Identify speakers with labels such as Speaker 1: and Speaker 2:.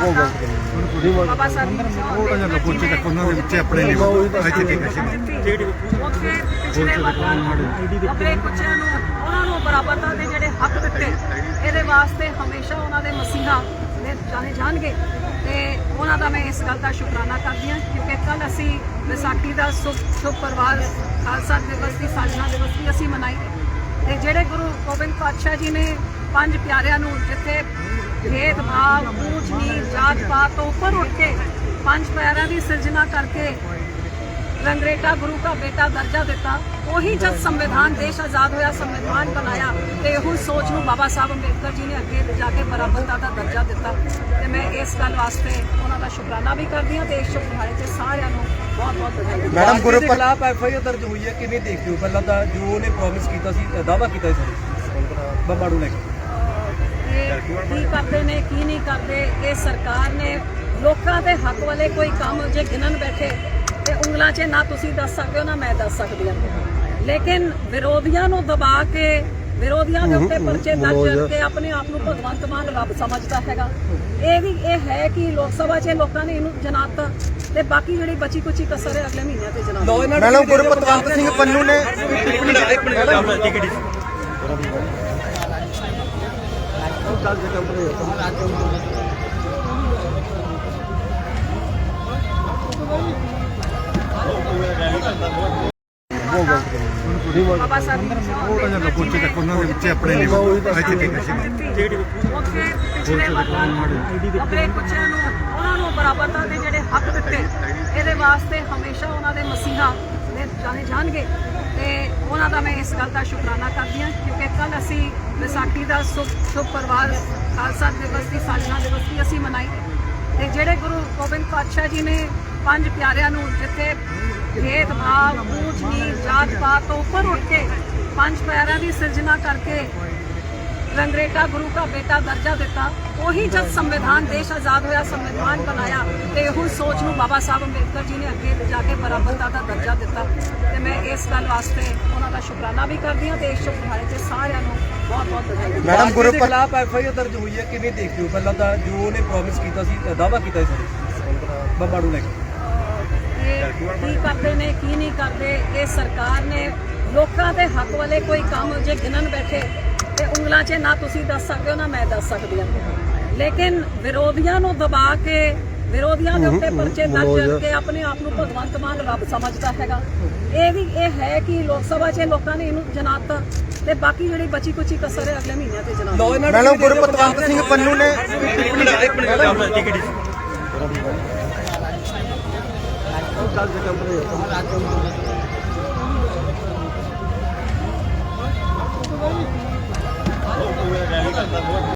Speaker 1: ਬਾਬਾ ਸਾਹਿਬ ਦੀ
Speaker 2: ਥੋੜਾ ਜਿਹਾ ਲੱਭੋ ਤੱਕ ਉਹਨਾਂ ਦੇ ਵਿੱਚ ਆਪਣੇ ਨੇ ਇੱਥੇ ਠੀਕ ਹੈ
Speaker 1: ਜਿਹੜੀ ਉੱਥੇ ਪਿਛਲੇ ਵਰਗਾਂ ਨੂੰ ਆਪਣੇ ਬੱਚਿਆਂ ਨੂੰ ਉਹਨਾਂ ਨੂੰ ਬਰਾਬਰਤਾ ਦੇ ਜਿਹੜੇ ਹੱਕ ਦਿੱਤੇ ਇਹਦੇ ਵਾਸਤੇ ਹਮੇਸ਼ਾ ਉਹਨਾਂ ਦੇ ਮਸੀਹਾ ਨੇ ਜਾਣੇ ਜਾਣਗੇ। ਤੇ ਉਹਨਾਂ ਦਾ ਮੈਂ ਇਸ ਗੱਲ ਦਾ ਸ਼ੁਕਰਾਨਾ ਕਰਦੀ ਹਾਂ ਕਿਉਂਕਿ ਕੱਲ ਅਸੀਂ ਵਿਸਾਖੀ ਦਾ ਸੁਖ ਸੁਖ ਪਰਿਵਾਰ ਖਾਲਸਾ ਦਿਵਸ ਦੀ ਸਾਜਨਾ ਦਿਵਸ ਵੀ ਅਸੀਂ ਮਨਾਈ। ਤੇ ਜਿਹੜੇ ਗੁਰੂ ਗੋਬਿੰਦ ਪਾਤਸ਼ਾਹ ਜੀ ਨੇ ਪੰਜ ਪਿਆਰਿਆਂ ਨੂੰ ਜਿੱਥੇ ਭੇਦਭਾਵ ਊਚ ਨੀਚ ਜਾਤ ਪਾਤ ਤੋਂ ਉੱਪਰ ਉੱਠ ਕੇ ਪੰਜ ਪਿਆਰਿਆਂ ਦੀ ਸਿਰਜਣਾ ਕਰਕੇ ਰੰਗਰੇਟਾ ਗੁਰੂ ਦਾ ਬੇਟਾ ਦਰਜਾ ਦਿੱਤਾ। ਉਹੀ ਜਦ ਸੰਵਿਧਾਨ ਦੇਸ਼ ਆਜ਼ਾਦ ਹੋਇਆ ਸੰਵਿਧਾਨ ਬਣਾਇਆ ਤੇ ਉਹ ਸੋਚ ਨੂੰ ਬਾਬਾ ਸਾਹਿਬ ਅੰਬੇਦਕਰ ਜੀ ਨੇ ਅੱਗੇ ਲਿਜਾ ਕੇ ਬਰਾਬਰਤਾ ਦਾ ਦਰਜਾ ਦਿੱਤਾ। ਤੇ ਮੈਂ ਇਸ ਗੱਲ ਵਾਸਤੇ ਉਹਨਾਂ ਦਾ ਸ਼ੁਕਰਾਨਾ ਵੀ ਕਰਦੀ ਹਾਂ ਦੇਸ਼ ਚੋਂ ਭਾਰਤ ਦੇ ਸਾਰਿਆਂ ਨੂੰ ਬਹੁਤ ਬਹੁਤ ਵਧਾਈ।
Speaker 3: ਮੈਡਮ ਗੁਰੂ ਖਿਲਾਫ ਐਫ ਆਈ ਆਰ ਦਰਜ ਹੋਈ ਹੈ ਕਿਵੇਂ ਦੇਖਦੇ ਹੋ? ਪਹਿਲਾਂ ਤਾਂ ਜੋ ਉਹਨੇ ਪ੍ਰੋਮਿਸ ਕੀਤਾ ਸੀ ਦਾਵਾ ਕੀਤਾ ਸੀ। ਸਰ ਬੰਬਾੜੂ ਲੈ ਕੇ
Speaker 1: ਇਹ ਕੀ ਕਰਦੇ ਨੇ ਕੀ ਨਹੀਂ ਕਰਦੇ ਇਹ ਸਰਕਾਰ ਨੇ ਲੋਕਾਂ ਦੇ ਹੱਕ ਵਾਲੇ ਕੋਈ ਕੰਮ ਜੇ ਗਿਣਨ ਬੈਠੇ ਤੇ ਉਂਗਲਾਂ 'ਚ ਨਾ ਤੁਸੀਂ ਦੱਸ ਸਕਦੇ ਹੋ ਨਾ ਮੈਂ ਦੱਸ ਸਕਦੀ ਹਾਂ। ਲੇਕਿਨ ਵਿਰੋਧੀਆਂ ਨੂੰ ਦਬਾ ਕੇ ਵਿਰੋਧੀਆਂ ਦੇ ਉੱਤੇ ਪਰਚੇ ਦਰਜ ਕਰਕੇ ਆਪਣੇ ਆਪ ਨੂੰ ਭਗਵੰਤ ਮਾਨ ਰੱਬ ਸਮਝਦਾ ਹੈਗਾ। ਇਹ ਵੀ ਇਹ ਹੈ ਕਿ ਲੋਕ ਸਭਾ 'ਚ ਲੋਕਾਂ ਨੇ ਇਹਨੂੰ ਜਨਾਤਾ ਤੇ ਬਾਕੀ ਜਿਹੜੀ ਬਚੀ ਕੁਚੀ ਕਸਰ ਹੈ ਅਗਲੇ ਮਹੀਨਿਆਂ ਤੇ ਜਨਾਤਾ।
Speaker 3: ਮੈਡਮ ਗੁਰਪਤਵੰਤ ਸਿੰਘ ਪੰਨੂ ਨੇ
Speaker 1: ਬਾਬਾ ਸਾਹਿਬ ਦੀ
Speaker 2: ਤੱਕ ਉਹਨਾਂ ਦੇ ਵਿੱਚ ਆਪਣੇ ਨੇ ਇੱਥੇ ਠੀਕ ਹੈ
Speaker 1: ਜਿਹੜੀ ਉੱਥੇ ਪਿਛਲੇ ਵਰਗਾਂ ਨੂੰ ਆਪਣੇ ਬੱਚਿਆਂ ਨੂੰ ਉਹਨਾਂ ਨੂੰ ਬਰਾਬਰਤਾ ਦੇ ਜਿਹੜੇ ਹੱਕ ਦਿੱਤੇ ਇਹਦੇ ਵਾਸਤੇ ਹਮੇਸ਼ਾ ਉਹਨਾਂ ਦੇ ਮਸੀਹਾ ਨੇ ਜਾਣੇ ਜਾਣਗੇ ਤੇ ਉਹਨਾਂ ਦਾ ਮੈਂ ਇਸ ਗੱਲ ਦਾ ਸ਼ੁਕਰਾਨਾ ਕਰਦੀ ਹਾਂ ਕਿਉਂਕਿ ਕੱਲ ਅਸੀਂ ਵਿਸਾਖੀ ਦਾ ਸੁਖ ਸੁਖ ਪਰਿਵਾਰ, ਖਾਲਸਾ ਦਿਵਸ ਦੀ ਸਾਜਨਾ ਦਿਵਸ ਵੀ ਅਸੀਂ ਮਨਾਈ। ਤੇ ਜਿਹੜੇ ਗੁਰੂ ਗੋਬਿੰਦ ਪਾਤਸ਼ਾਹ ਜੀ ਨੇ ਪੰਜ ਪਿਆਰਿਆਂ ਨੂੰ ਜਿੱਥੇ ਭੇਦਭਾਵ ਊਚ ਨੀਚ ਜਾਤ ਪਾਤ ਤੋਂ ਉੱਪਰ ਉੱਠ ਕੇ ਪੰਜ ਪਿਆਰਿਆਂ ਦੀ ਸਿਰਜਣਾ ਕਰਕੇ ਰੰਗਰੇਟਾ ਗੁਰੂ ਦਾ ਬੇਟਾ ਦਰਜਾ ਦਿੱਤਾ, ਉਹੀ ਜਦ ਸੰਵਿਧਾਨ, ਦੇਸ਼ ਆਜ਼ਾਦ ਹੋਇਆ, ਸੰਵਿਧਾਨ ਬਣਾਇਆ, ਤੇ ਉਹ ਸੋਚ ਨੂੰ ਬਾਬਾ ਸਾਹਿਬ ਅੰਬੇਦਕਰ ਜੀ ਨੇ ਅੱਗੇ ਜਾ ਕੇ ਬਰਾਬਰਤਾ ਦਾ ਦਰਜਾ ਦਿੱਤਾ। ਤੇ ਮੈਂ ਇਸ ਗੱਲ ਵਾਸਤੇ ਉਹਨਾਂ ਦਾ ਸ਼ੁਕਰਾਨਾ ਵੀ ਕਰਦੀ ਹਾਂ ਦੇਸ਼ ਚੋਂ ਭਾਰਤ ਦੇ ਸਾਰਿਆਂ ਨੂੰ
Speaker 3: ਮੈਡਮ ਗੁਰੂ ਖਿਲਾਫ ਐਫ ਆਈ ਆਰ ਦਰਜ ਹੋਈ ਹੈ ਕਿਵੇਂ ਦੇਖਦੇ ਹੋ? ਪਹਿਲਾਂ ਤਾਂ ਜੋ ਉਹਨੇ ਪ੍ਰੋਮਿਸ ਕੀਤਾ ਸੀ ਦਾਵਾ ਕੀਤਾ ਸੀ ਸਰ ਬੰਬਾੜੂ ਲੈ ਕੇ।
Speaker 1: ਇਹ ਕੀ ਕਰਦੇ ਨੇ ਕੀ ਨਹੀਂ ਕਰਦੇ? ਇਹ ਸਰਕਾਰ ਨੇ ਲੋਕਾਂ ਦੇ ਹੱਕ ਵਾਲੇ ਕੋਈ ਕੰਮ ਜੇ ਗਿਣਨ ਬੈਠੇ ਤੇ ਉਂਗਲਾਂ 'ਚ ਨਾ ਤੁਸੀਂ ਦੱਸ ਸਕਦੇ ਹੋ ਨਾ ਮੈਂ ਦੱਸ ਸਕਦੀ ਹਾਂ। ਲੇਕਿਨ ਵਿਰੋਧੀਆਂ ਨੂੰ ਦਬਾ ਕੇ ਵਿਰੋਧੀਆਂ ਦੇ ਉੱਤੇ ਪਰਚੇ ਦਰਜ ਕਰਕੇ ਆਪਣੇ ਆਪ ਨੂੰ ਭਗਵੰਤ ਮਾਨ ਰੱਬ ਸਮਝਦਾ ਹੈਗਾ। ਇਹ ਵੀ ਇਹ ਹੈ ਕਿ ਲੋਕ ਸਭਾ 'ਚ ਲੋਕਾਂ ਨੇ ਇਹਨੂੰ ਜਨਾਤਾ ਤੇ ਬਾਕੀ ਜਿਹੜੀ ਬਚੀ ਕੁਚੀ ਕਸਰ ਹੈ ਅਗਲੇ ਮਹੀਨਿਆਂ ਤੇ ਜਨਾਤਾ
Speaker 3: ਮੈਡਮ ਗੁਰਪਤਵੰਤ ਸਿੰਘ ਪੰਨੂ ਨੇ
Speaker 2: ਠੀਕ ਹੈ।